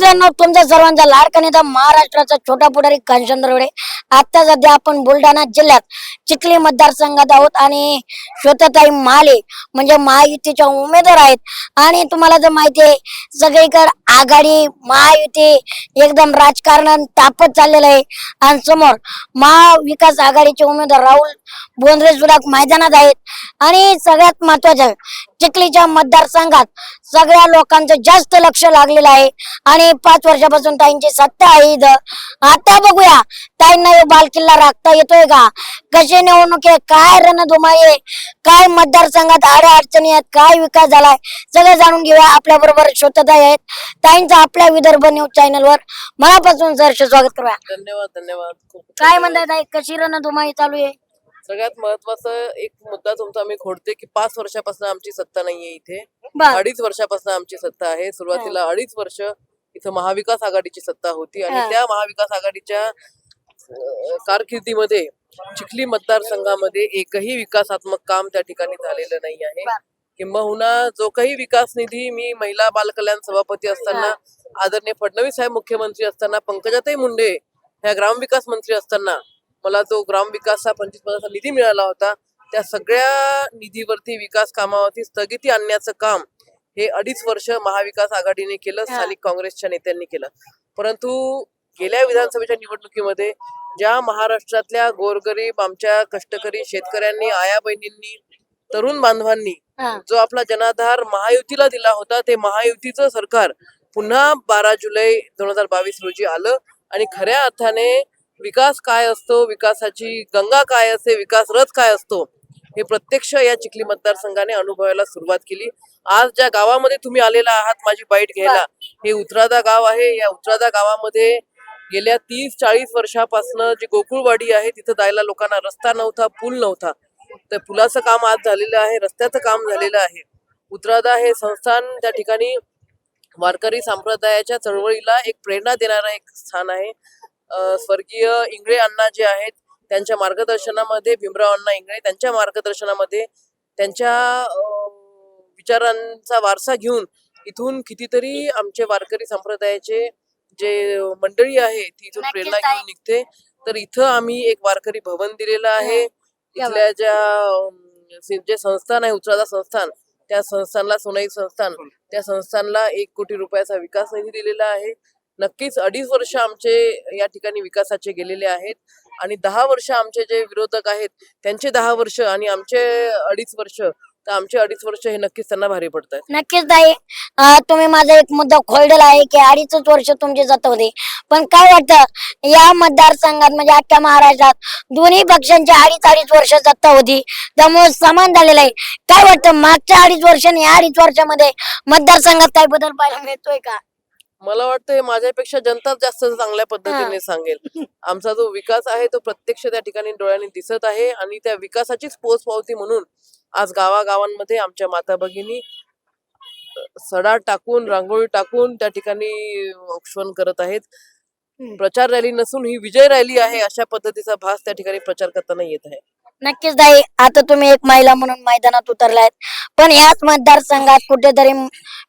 मित्रांनो तुमचा सर्वांचा लाडका नेता महाराष्ट्राचा छोटा पुढारी कांचन दरोडे आता सध्या आपण बुलढाणा जिल्ह्यात चिखली मतदारसंघात आहोत आणि श्वेताताई माले म्हणजे महायुतीच्या उमेदवार आहेत. आणि तुम्हाला जर माहिती आहे सगळीकडे आघाडी महायुती एकदम राजकारण तापत चाललेलं आहे. आणि समोर महाविकास आघाडीचे उमेदवार राहुल बोंद्रे सुद्धा मैदानात आहेत. आणि सगळ्यात महत्वाचं चिखलीच्या मतदारसंघात सगळ्या लोकांचं जास्त लक्ष लागलेलं आहे. आणि पाच वर्षापासून ताईंची सत्ता आहे इथं. आता बघूया ताईंना हे बाल किल्ला राखता येतोय का? कसे आहे? काय रणधुमाई आहे? काय मतदारसंघात आड्या अडचणी आहेत? काय विकास झालाय? सगळं जाणून घेऊया. आपल्या बरोबर शोधताई आहेत. ताईंचं आपल्या विदर्भ न्यूज चॅनलवर मनापासून सहर्ष स्वागत करूया. धन्यवाद धन्यवाद. खूप काय म्हणताय ताई? कशी रणधुमाई चालू आहे? सगळ्यात महत्वाचं एक मुद्दा तुमचा मी खोडते की पाच वर्षापासून आमची सत्ता नाहीये इथे. बर. अडीच वर्षापासून आमची सत्ता आहे. सुरुवातीला अडीच वर्ष इथं महाविकास आघाडीची सत्ता होती आणि. त्या महाविकास आघाडीच्या अं, कारकिर्दीमध्ये चिखली मतदारसंघामध्ये एकही विकासात्मक काम त्या ठिकाणी झालेलं नाही आहे. बर. किंबहुना जो काही विकास निधी मी महिला बाल कल्याण सभापती असताना आदरणीय फडणवीस साहेब मुख्यमंत्री असताना पंकजाताई मुंडे ह्या ग्रामविकास मंत्री असताना मला तो ग्रामविकासचा पंचवीस पन्नासचा निधी मिळाला होता त्या सगळ्या निधीवरती विकास कामावरती स्थगिती आणण्याचं काम हे अडीच वर्ष महाविकास आघाडीने केलं. स्थानिक काँग्रेसच्या नेत्यांनी केलं परंतु गेल्या विधानसभेच्या निवडणुकीमध्ये ज्या महाराष्ट्रातल्या गोरगरीब आमच्या कष्टकरी शेतकऱ्यांनी आया बहिणींनी तरुण बांधवांनी हा. जो आपला जनाधार महायुतीला दिला होता ते महायुतीचं सरकार पुन्हा बारा जुलै दोन हजार बावीस रोजी आलं. आणि खऱ्या अर्थाने विकास काय असतो? विकासाची गंगा काय असते? विकास रथ काय असतो? हे प्रत्यक्ष या चिखली मतदारसंघाने अनुभवायला सुरुवात केली. आज ज्या गावामध्ये तुम्ही आलेला आहात माझी बाईट घ्यायला हे उतरादा गाव आहे. या उतरादा गावामध्ये गेल्या तीस चाळीस वर्षापासून जी गोकुळवाडी आहे तिथं जायला लोकांना रस्ता नव्हता पूल नव्हता. तर पुलाचं काम आज झालेलं आहे रस्त्याचं काम झालेलं आहे. उतरादा हे संस्थान त्या ठिकाणी वारकरी संप्रदायाच्या चळवळीला एक प्रेरणा देणारं एक स्थान आहे. स्वर्गीय इंगळे अण्णा जे आहेत त्यांच्या मार्गदर्शनामध्ये भीमराव अण्णा इंगळे त्यांच्या मार्गदर्शनामध्ये त्यांच्या विचारांचा वारसा घेऊन इथून कितीतरी आमचे वारकरी संप्रदायाचे जे मंडळी आहे ती इथून प्रेरणा. घेऊन निघते. तर इथं आम्ही एक वारकरी भवन दिलेलं आहे. इथल्या ज्या जे संस्थान आहे उचरादा संस्थान त्या संस्थानला सोनाई संस्थान त्या संस्थानला एक कोटी रुपयाचा विकास निधी दिलेला आहे. नक्कीच अडीच वर्ष आमचे या ठिकाणी विकासाचे गेलेले आहेत. आणि दहा वर्ष आमचे जे विरोधक आहेत त्यांचे दहा वर्ष आणि आमचे अडीच वर्ष तर आमचे अडीच वर्ष हे नक्कीच त्यांना भारी पडत आहेत नक्कीच ताई. अं, तुम्ही माझा एक मुद्दा खोललेला आहे की अडीच वर्ष तुमची जात होते पण काय वाटतं या मतदारसंघात म्हणजे अख्ख्या महाराष्ट्रात दोन्ही पक्षांची अडीच अडीच वर्ष सत्ता होती त्यामुळे समान झालेलं आहे. काय वाटतं मागच्या अडीच वर्ष आणि या अडीच वर्षामध्ये मतदारसंघात काही बदल पाहायला मिळतोय का? मला वाटतं हे माझ्यापेक्षा जनताच जास्त चांगल्या पद्धतीने सांगेल. आमचा जो विकास आहे तो प्रत्यक्ष त्या ठिकाणी डोळ्यांनी दिसत आहे आणि त्या विकासाचीच पोच पावती म्हणून आज गावागावांमध्ये आमच्या माता भगिनी सडा टाकून रांगोळी टाकून त्या ठिकाणी औक्षण करत आहेत. प्रचार रॅली नसून ही विजय रॅली आहे अशा पद्धतीचा भास त्या ठिकाणी प्रचार करताना येत आहे. नक्कीच ताई आता तुम्ही एक महिला म्हणून मैदानात उतरलायत. पण याच मतदारसंघात कुठेतरी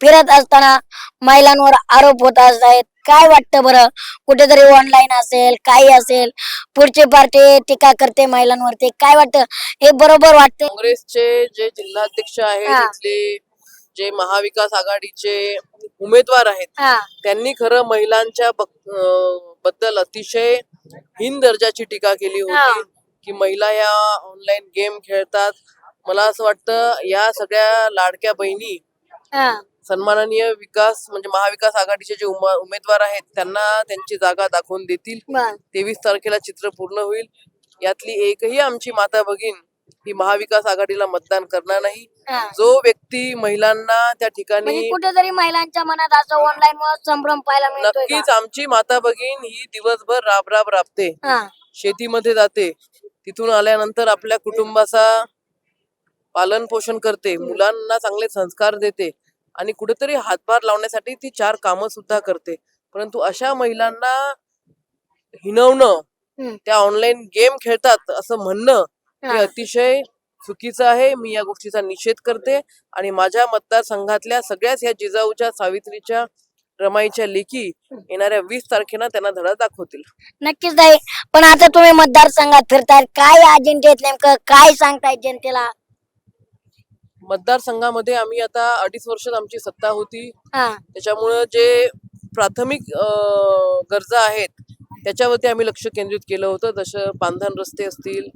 फिरत असताना महिलांवर आरोप होत आहेत काय वाटतं बरं? कुठेतरी ऑनलाईन असेल काही असेल पुढची पार्टी टीका करते महिलांवरती काय वाटतं? हे बरोबर वाटतं काँग्रेसचे जे जिल्हाध्यक्ष आहेत जे महाविकास आघाडीचे उमेदवार आहेत हा. त्यांनी खरं महिलांच्या बक- अं, बद्दल अतिशय हीन दर्जाची टीका केली हा. होती की महिला या ऑनलाईन गेम खेळतात. मला असं वाटतं या सगळ्या लाडक्या बहिणी हा. सन्माननीय विकास म्हणजे महाविकास आघाडीचे जे उम- उमेदवार आहेत त्यांना त्यांची जागा दाखवून देतील. बर. तेवीस तारखेला चित्र पूर्ण होईल. यातली एकही आमची माता भगिन ही महाविकास आघाडीला मतदान करणार नाही. हा. जो व्यक्ती महिलांना त्या ठिकाणी म्हणजे कुठेतरी महिलांच्या मनात असं ऑनलाईन संभ्रम पाहायला मिळतोय का? नक्कीच आमची माता भगिन ही दिवसभर राब राब राबते. हा. शेतीमध्ये जाते. तिथून आल्यानंतर आपल्या कुटुंबाचा पालन पोषण करते. मुलांना चांगले संस्कार देते. आणि कुठेतरी हातभार लावण्यासाठी ती चार कामं सुद्धा करते. परंतु अशा महिलांना हिनवणं. त्या ऑनलाईन गेम खेळतात असं म्हणणं हे. अतिशय चुकीचं आहे. मी या गोष्टीचा निषेध करते आणि माझ्या मतदारसंघातल्या सगळ्याच या जिजाऊच्या सावित्रीच्या रमाईच्या लेखी येणाऱ्या वीस तारखेला त्यांना धडा दाखवतील. नक्कीच ताई. पण आता तुम्ही मतदारसंघात फिरताय. काय अजेंडे नेमकं? काय सांगताय जनतेला? मतदारसंघामध्ये आम्ही आता अडीच वर्ष आमची सत्ता होती. हा. त्याच्यामुळं जे प्राथमिक अं, गरजा आहेत त्याच्यावरती आम्ही लक्ष केंद्रित केलं होतं. जसं पांधन रस्ते असतील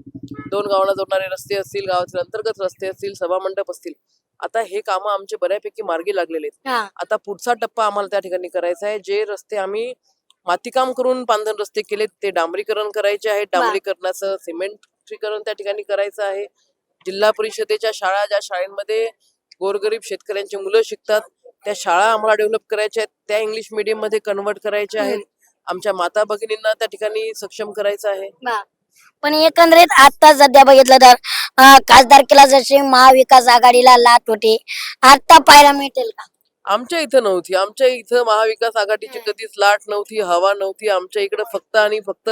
दोन गावांना जोडणारे रस्ते असतील गावातील अंतर्गत रस्ते असतील सभामंडप असतील. आता हे कामं आमचे बऱ्यापैकी मार्गी लागलेले आहेत. हा. आता पुढचा टप्पा आम्हाला त्या ठिकाणी करायचा आहे. जे रस्ते आम्ही मातीकाम करून पांधन रस्ते केले ते डांबरीकरण करायचे आहे. डांबरीकरणाचं सिमेंटीकरण त्या ठिकाणी करायचं आहे. जिल्हा परिषदेच्या शाळा ज्या शाळेमध्ये गोरगरीब शेतकऱ्यांची मुलं शिकतात त्या शाळा आम्हाला डेव्हलप करायच्या आहेत. त्या इंग्लिश मीडियममध्ये कन्वर्ट करायच्या आहेत. आमच्या माता भगिनींना त्या ठिकाणी सक्षम करायचं आहे. पण एकंदरीत आता सध्या बघितलं तर अं, खासदारकीला जशी महाविकास आघाडीला लाट होती आता पाहायला मिळतील का? आमच्या इथं नव्हती. आमच्या इथं महाविकास आघाडीची कधीच लाट नव्हती हवा नव्हती. आमच्या इकडे फक्त आणि फक्त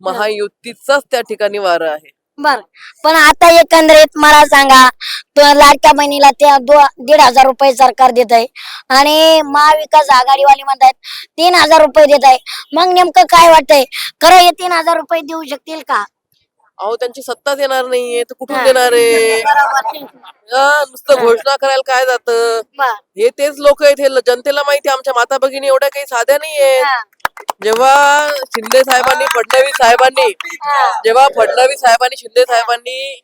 महायुतीचाच त्या ठिकाणी वारं आहे. बर. पण आता एकंदरीत मला सांगा लाडक्या बहिणीला ते दीड हजार रुपये सरकार देत आहे आणि महाविकास आघाडीवाले म्हणतात तीन हजार रुपये देत आहे मग नेमकं काय वाटतंय? खरं हे तीन हजार रुपये देऊ शकतील का? अहो त्यांची सत्ताच येणार नाहीये तर कुठून. देणार आहे. हा, नुसतं घोषणा करायला काय जातं. हे तेच लोक आहेत हे जनतेला माहिती आहे, आमच्या माता भगिनी एवढ्या काही साध्या नाहीये. जेव्हा शिंदे साहेबांनी फडणवीस साहेबांनी. जेव्हा फडणवीस साहेबांनी शिंदे साहेबांनी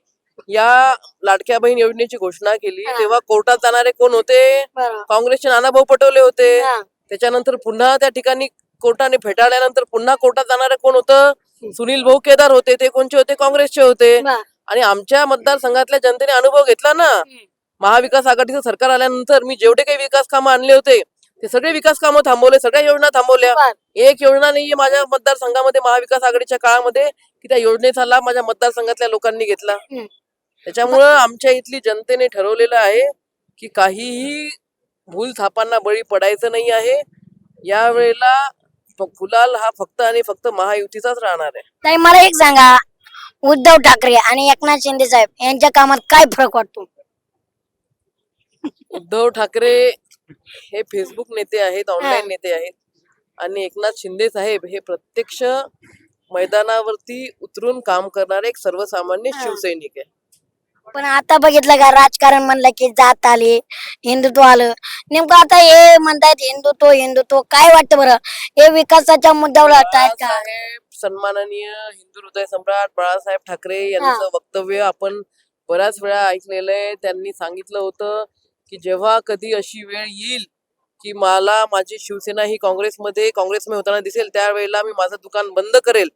या लाडक्या बहीण योजनेची घोषणा केली. तेव्हा कोर्टात जाणारे कोण होते. काँग्रेसचे नानाभाऊ पटोले होते. त्याच्यानंतर पुन्हा त्या ठिकाणी कोर्टाने फेटाळल्यानंतर पुन्हा कोर्टात जाणारे कोण होतं सुनील भाऊ केदार होते ते कोणचे होते? काँग्रेसचे होते. आणि आमच्या मतदारसंघातल्या जनतेने अनुभव घेतला ना. महाविकास आघाडीचं सरकार आल्यानंतर मी जेवढे काही विकास कामं आणले होते ते सगळे विकास कामं थांबवले सगळ्या योजना थांबवल्या. एक योजना नाहीये माझ्या मतदारसंघामध्ये महाविकास आघाडीच्या काळामध्ये की त्या योजनेचा लाभ माझ्या मतदारसंघातल्या लोकांनी घेतला. त्याच्यामुळं आमच्या इथली जनतेने ठरवलेलं आहे की काहीही भूल थापांना बळी पडायचं नाही आहे. यावेळेला गुलाल हा फक्त आणि फक्त महायुतीचाच राहणार आहे. ताई मला एक सांगा. उद्धव ठाकरे आणि एकनाथ शिंदे साहेब यांच्या कामात काय फरक वाटतो? उद्धव ठाकरे हे फेसबुक नेते आहेत ऑनलाईन. नेते आहेत. आणि एकनाथ शिंदे साहेब हे प्रत्यक्ष मैदानावरती उतरून काम करणारे एक सर्वसामान्य. शिवसैनिक आहे पण आता बघितलं का राजकारण म्हणलं की जात आले हिंदुत्व आलं. नेमकं आता हे म्हणतायत हिंदुत्व हिंदुत्व काय वाटतं बरं? हे विकासाच्या मुद्द्यावर लढतायत का? बाळासाहेब सन्माननीय हिंदू हृदय सम्राट बाळासाहेब ठाकरे यांचं वक्तव्य आपण बऱ्याच वेळा ऐकलेलं आहे. त्यांनी सांगितलं होतं की जेव्हा कधी अशी वेळ येईल की मला माझी शिवसेना ही काँग्रेसमध्ये काँग्रेसमध्ये होताना दिसेल त्यावेळेला मी माझं दुकान बंद करेल.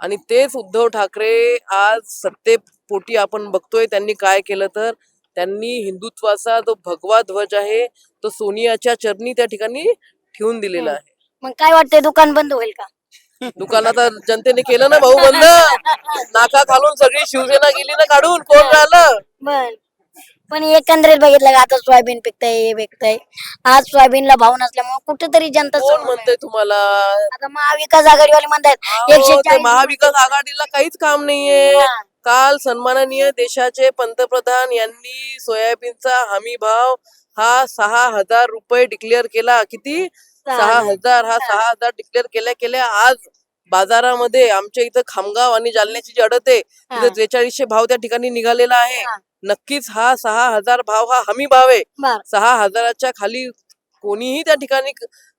आणि तेच उद्धव ठाकरे आज सत्तेपोटी आपण बघतोय त्यांनी काय केलं तर त्यांनी हिंदुत्वाचा जो भगवा ध्वज आहे तो सोनियाच्या चरणी त्या ठिकाणी ठेवून दिलेला आहे. मग काय वाटतंय दुकान बंद होईल का? दुकान आता जनतेने केलं ना भाऊ बंद. नाका घालून सगळी शिवसेना गेली ना काढून कोण राहिलं? बर. पण एकंदरीत बघितलं का आता सोयाबीन पिकतंय हे पिकतंय. आज सोयाबीनला भाव नसल्यामुळे कुठेतरी जनता कोण समोर म्हणतंय तुम्हाला. आता महाविकास आघाडीवाले म्हणतात अहो, एकशे ते चाळीस महाविकास आघाडीला काहीच काम नाहीये. हा. काल सन्माननीय देशाचे पंतप्रधान यांनी सोयाबीनचा हमी भाव हा सहा हजार रुपये डिक्लेअर केला. किती? सहा हजार. हा सहा. हजार डिक्लेअर केल्या केल्या आज बाजारामध्ये आमच्या इथं खामगाव आणि जालन्याची जी अडत आहे. तिथं त्रेचाळीसशे भाव त्या ठिकाणी निघालेला आहे. नक्कीच हा सहा हजार भाव हा हमी भाव आहे. सहा हजाराच्या खाली कोणीही त्या ठिकाणी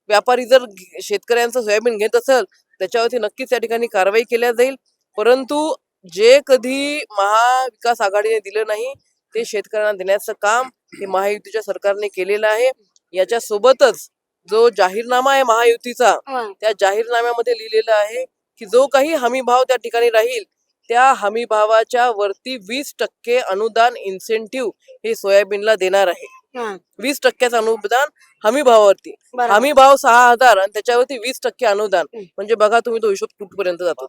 व्यापारी जर शेतकऱ्यांचं सोयाबीन घेत असेल त्याच्यावरती नक्कीच त्या ठिकाणी कारवाई केल्या जाईल. परंतु जे कधी महाविकास आघाडीने दिलं नाही ते शेतकऱ्यांना देण्याचं काम हे महायुतीच्या सरकारने केलेलं आहे याच्या सोबतच जो जाहीरनामा आहे महायुतीचा. त्या जाहीरनाम्यामध्ये लिहिलेलं आहे की जो काही हमी भाव त्या ठिकाणी राहील त्या हमी भावाच्या वरती वीस टक्के अनुदान इन्सेंटिव्ह हे सोयाबीनला देणार आहे. वीस टक्क्याचं अनुदान हमी भावावरती. हमी भाव सहा हजार आणि त्याच्यावरती वीस टक्के अनुदान. म्हणजे बघा तुम्ही तो हिशोब कुठपर्यंत जातो.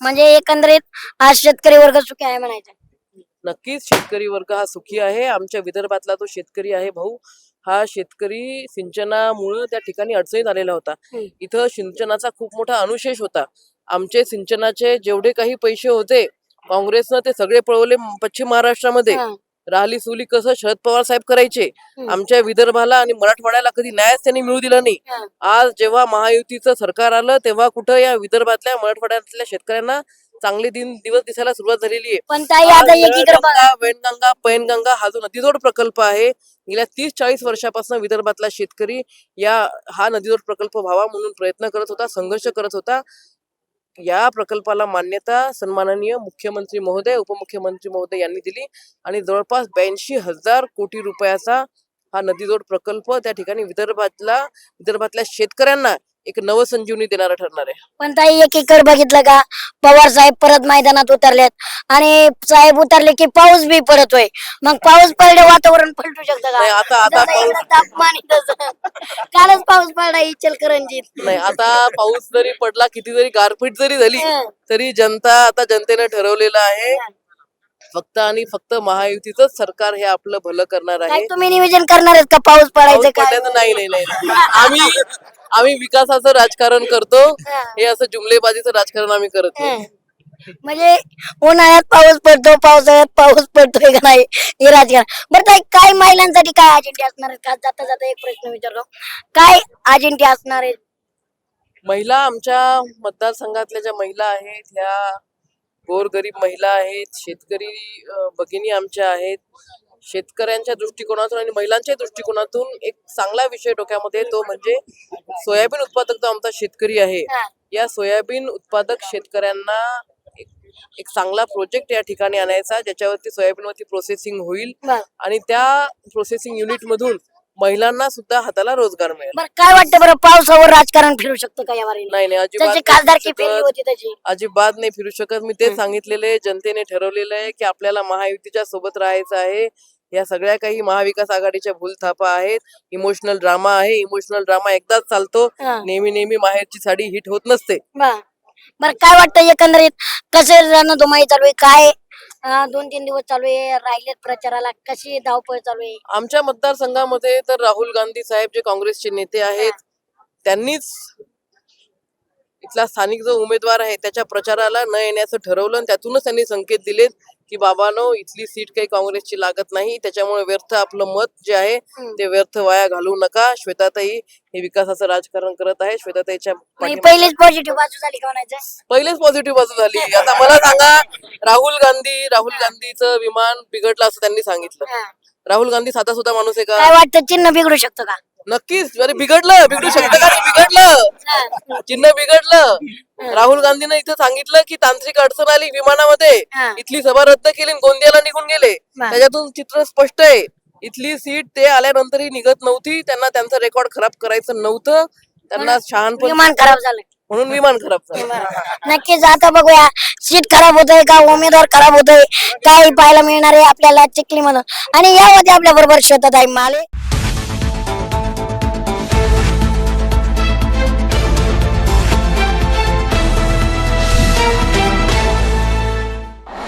म्हणजे एकंदरीत आज शेतकरी वर्ग सुखी आहे म्हणायचं. नक्कीच शेतकरी वर्ग हा सुखी आहे. आमच्या विदर्भातला तो शेतकरी आहे भाऊ. हा शेतकरी सिंचनामुळं त्या ठिकाणी अडचणीत आलेला होता. इथं सिंचनाचा खूप मोठा अनुशेष होता. आमचे सिंचनाचे जेवढे काही पैसे होते काँग्रेसनं ते सगळे पळवले पश्चिम महाराष्ट्रामध्ये. हं. राहिली सुली कसं शरद पवार साहेब करायचे. आमच्या विदर्भाला आणि मराठवाड्याला कधी न्यायच त्यांनी मिळू दिला नाही. आज जेव्हा महायुतीचं सरकार आलं तेव्हा कुठं या विदर्भातल्या मराठवाड्यातल्या शेतकऱ्यांना चांगले दिन दिवस दिसायला सुरुवात झालेली आहे. पण वैनगंगा पैनगंगा हा जो नदीजोड प्रकल्प आहे गेल्या तीस चाळीस वर्षापासून विदर्भातला शेतकरी या हा नदीजोड प्रकल्प व्हावा म्हणून प्रयत्न करत होता संघर्ष करत होता. या प्रकल्पाला मान्यता सन्माननीय मुख्यमंत्री महोदय उपमुख्यमंत्री महोदय यांनी दिली आणि जवळपास ब्याऐंशी हजार कोटी रुपयाचा हा नदीजोड प्रकल्प त्या ठिकाणी विदर्भातला विदर्भातल्या शेतकऱ्यांना एक नवसंजीवनी देणारा ठरणार आहे. पण ताई एकीकडे बघितलं का? पवार साहेब परत मैदानात उतरलेत. आणि साहेब उतरले की पाऊस बी पडतोय. मग पाऊस पडले वातावरण पलटू शकतं नाही का आता आता जसं पाऊस इकडं तापमान आहे तसं. कालच पाऊस पडला इचलकरंजीत. नाही आता पाऊस जरी पडला किती जरी गारपीट जरी झाली हं. तरी जनता आता जनतेने ठरवलेलं आहे. फक्त आणि फक्त महायुतीचंच सरकार हे आपलं भलं करणार आहे. तुम्ही नियोजन करणार आहेत का? पाऊस पडायचं काय? पडल्याचं नाही नाही नाही. आम्ही आम्ही विकासाचं राजकारण करतो. हे. असं जुमलेबाजीचं राजकारण आम्ही करत नाही. म्हणजे उन्हाळ्यात पाऊस पडतो पावसाळ्यात पाऊस पडतोय का नाही? हे राजकारण. बरं ताई काय महिलांसाठी काय अजेंडे असणार आहेत? का जाता जाता एक प्रश्न विचारतो. काय अजेंडे असणार आहेत? महिला आमच्या मतदारसंघातल्या ज्या महिला आहेत ह्या गोरगरीब महिला आहेत शेतकरी अं, भगिनी आमच्या आहेत. शेतकऱ्यांच्या दृष्टिकोनातून आणि महिलांच्या दृष्टिकोनातून एक चांगला विषय डोक्यामध्ये तो म्हणजे सोयाबीन उत्पादक जो आमचा शेतकरी आहे. या सोयाबीन उत्पादक शेतकऱ्यांना एक चांगला प्रोजेक्ट या ठिकाणी आणायचा ज्याच्यावरती सोयाबीनवरती प्रोसेसिंग होईल आणि त्या प्रोसेसिंग युनिट मधून महिलांना सुद्धा हाताला रोजगार मिळेल. बरं काय वाटतं बरं पावसावर राजकारण फिरू शकतं का यावर नाही नाही अजिबात नाही फिरू शकत. अजिबात नाही फिरू शकत. मी तेच सांगितलेलं आहे जनतेने ठरवलेलं आहे की आपल्याला महायुतीच्या सोबत राहायचं आहे. या सगळ्या काही महाविकास आघाडीच्या भूलथापा आहेत. इमोशनल ड्रामा आहे. इमोशनल ड्रामा एकदाच चालतो. नेहमी नेहमी माहेरची साडी हिट होत नसते. बरं काय वाटतं एकंदरीत कसे रणधुमाई चालू आहे? काय दोन तीन दिवस चालू आहे? राहिलेत प्रचाराला. कशी धावपळ चालू आहे? आमच्या मतदारसंघामध्ये तर राहुल गांधी साहेब जे काँग्रेसचे नेते आहेत त्यांनीच इथला स्थानिक जो उमेदवार आहे त्याच्या प्रचाराला न येण्याचं ठरवलं आणि त्यातूनच त्यांनी संकेत दिलेत. की बाबानो इथली सीट काही काँग्रेसची लागत नाही त्याच्यामुळे व्यर्थ आपलं मत जे आहे. ते व्यर्थ वाया घालवू नका. श्वेताताई हे विकासाचं राजकारण करत आहे. श्वेताताईच्या पहिलीच पॉझिटिव्ह बाजू झाली का म्हणायचं? पहिलेच पॉझिटिव्ह बाजू झाली. आता मला सांगा राहुल गांधी राहुल गांधीचं विमान बिघडलं असं त्यांनी सांगितलं. राहुल गांधी साधा सुद्धा माणूस आहे का? वाटतं चिन्ह बिघडू शकतं का? नक्कीच. अरे बिघडलं बिघडू शकतं का? बिघडलं. चिन्ह बिघडलं. राहुल गांधीने इथं सांगितलं की तांत्रिक अडचण आली विमानामध्ये. हा. इथली सभा रद्द केली आणि गोंदियाला निघून गेले. वा. त्याच्यातून चित्र स्पष्ट आहे. इथली सीट ते आल्यानंतरही निघत नव्हती. त्यांना त्यांचं रेकॉर्ड खराब करायचं नव्हतं. त्यांना शहाणपण विमान खराब झालं. म्हणून विमान खराब झालं. नक्कीच आता बघूया. सीट खराब होतोय का? उमेदवार खराब होतोय. काय पाहायला मिळणार आहे आपल्याला चिखली म्हणून आणि यामध्ये आपल्या बरोबर शेतात आहे माले.